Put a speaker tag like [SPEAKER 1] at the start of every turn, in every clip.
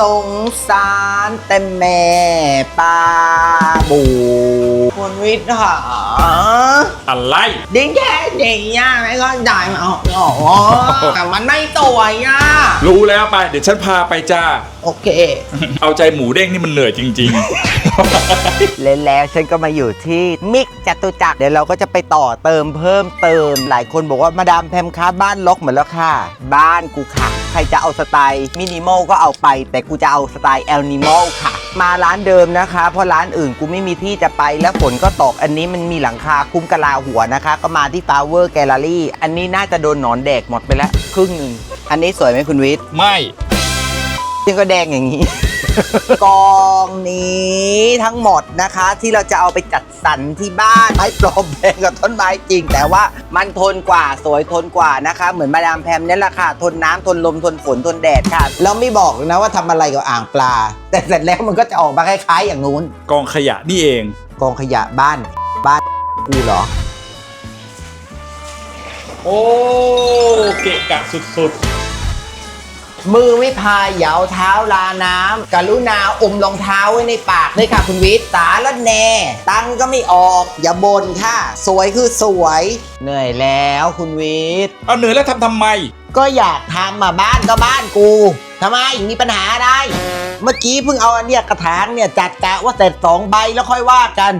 [SPEAKER 1] สงสารแต่แม่ปลาบูคุณวิทย์หา
[SPEAKER 2] อะไร
[SPEAKER 1] ดิ้งแค่นี้ย่าไม่ก็ได้มาอ๋อแต่มันไม่สวยอะ
[SPEAKER 2] รู้แล้วไป เดี๋ยวฉันพาไปจ้า
[SPEAKER 1] โอเค
[SPEAKER 2] เอาใจหมูเด้งนี่มันเหนื่อยจริง
[SPEAKER 1] และแล้วฉันก็มาอยู่ที่มิกจตุจักรเดี๋ยวเราก็จะไปต่อเติมเพิ่มเติม หลายคนบอกว่ามาดามแพมค้าบ้านลกเหมือนแล้วค่ะ บ้านกูค่ะ ใครจะเอาสไตล์มินิมอลก็เอาไป แต่กูจะเอาสไตล์แอลนิมอลค่ะ มาร้านเดิมนะคะ เพราะร้านอื่นกูไม่มีที่จะไปแล้วฝนก็ตกอันนี้มันมีหลังคาคุ้มกะลาหัวนะคะ ก็มาที่ Flower Gallery อันนี้น่าจะโดนหนอนแดกหมดไปแล้วครึ่งหนึ่งอันนี้สวยไหมคุณวิทย์
[SPEAKER 2] ๆไม่
[SPEAKER 1] ยังก็แดงอย่างนี้ กองนี้ทั้งหมดนะคะ ที่เราจะเอาไปจัดสรรที่บ้านไม้ปลอมแพงกับต้นไม้จริง แต่ว่ามันทนกว่าสวยทนกว่านะคะ เหมือนมาดามแพมเนี่ยแหละค่ะทนน้ำทนลมทนฝนทนแดดค่ะ เราไม่บอกนะว่าทำอะไรกับอ่างปลา แต่เสร็จแล้วมันก็จะออกมาคล้าย ๆ อย่างนู้น
[SPEAKER 2] กองขยะนี่เอง
[SPEAKER 1] กองขยะบ้าน บ้านกูเหรอ
[SPEAKER 2] โอ้ เกะกะสุด
[SPEAKER 1] มือไม่พายเหยาเท้าลาน้ำกรุณาอมรองเท้าไว้ในปากเลยค่ะคุณวิทย์สารแน่ ตังค์ก็ไม่ออก อย่าบ่นค่ะ สวยคือสวย เหนื่อยแล้วคุณวิทย์
[SPEAKER 2] ๆเอาเหนื่อยแล้วทำทำไม
[SPEAKER 1] ก็อยากทำมาบ้านก็บ้านกูทำไมมีปัญหาอะไร เมื่อกี้เพิ่งเอาอันเนี้ยกระถางเนี่ยจัดกะว่าเสร็จสองใบแล้วค่อยว่ากัน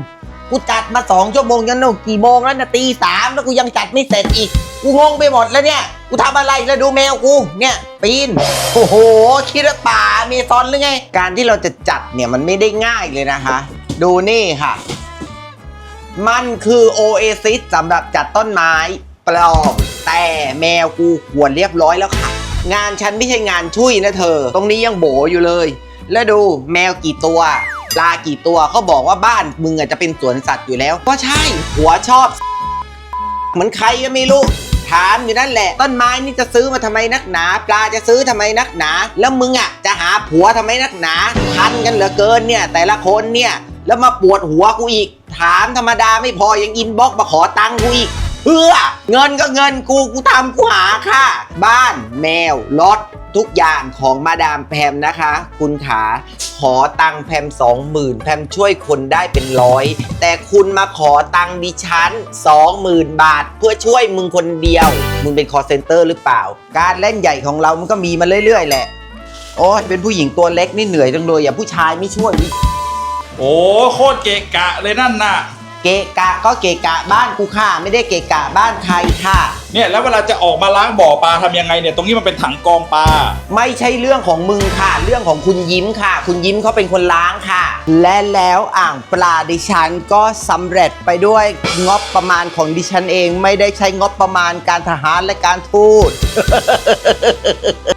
[SPEAKER 1] กูจัดมาสองชั่วโมงยันโนกี่โมงแล้วนะตีสามแล้วกูยังจัดไม่เสร็จอีก กูงงไปหมดแล้วเนี่ย กูทำอะไรแล้วดูแมวกูเนี่ยปีนโอ้โหคิดว่าป่าเมซอนหรือไง การที่เราจะจัดเนี่ยมันไม่ได้ง่ายเลยนะคะ ดูนี่ค่ะ มันคือโอเอซิสสำหรับจัดต้นไม้ปลอมแต่แมวกูควรเรียบร้อยแล้วค่ะ งานฉันไม่ใช่งานช่วยนะเธอ ตรงนี้ยังโบอยู่เลย แล้วดูแมวกี่ตัวปลากี่ตัวเขาบอกว่าบ้านมึงอาจจะเป็นสวนสัตว์อยู่แล้ว ก็ใช่หัวชอบ เหมือนใครก็ไม่รู้ ถามอยู่นั่นแหละ ต้นไม้นี่จะซื้อมาทำไมนักหนา ปลาจะซื้อทำไมนักหนา แล้วมึงอะจะหาผัวทำไมนักหนาทันกันเหลือเกินเนี่ย แต่ละคนเนี่ยแล้วมาปวดหัวกูอีก ถามธรรมดาไม่พอยังอินบ็อกมาขอตังค์กูอีกเพื่อเงินก็เงินกูกูทำกูหาค่ะ บ้านแมวรถ ทุกอย่างของมาดามแพมนะคะ คุณขาขอตังค์แพมสองหมื่นแพมช่วยคนได้เป็นร้อย แต่คุณมาขอตังค์ดิฉันสองหมื่นบาท เพื่อช่วยมึงคนเดียว มึงเป็นคอเซนเตอร์หรือเปล่า การเล่นใหญ่ของเรามันก็มีมาเรื่อยๆแหละ โอ้ยเป็นผู้หญิงตัวเล็กนี่เหนื่อยจังเลยอย่าผู้ชายไม่ช่วย
[SPEAKER 2] โอ้โคตรเกะกะเลยนั่นน่ะ
[SPEAKER 1] เกะกะก็เกะกะบ้านกูค่ะไม่ได้เกะกะบ้านใครค่ะ
[SPEAKER 2] เนี่ยแล้วเวลาจะออกมาล้างบ่อปลาทำยังไงเนี่ยตรงนี้มันเป็นถังกองปลา
[SPEAKER 1] ไม่ใช่เรื่องของมึงค่ะ เรื่องของคุณยิ้มค่ะ คุณยิ้มเขาเป็นคนล้างค่ะ และแล้วอ่างปลาดิฉันก็สำเร็จไปด้วยงบประมาณของดิฉันเอง ไม่ได้ใช้งบประมาณการทหารและการทูต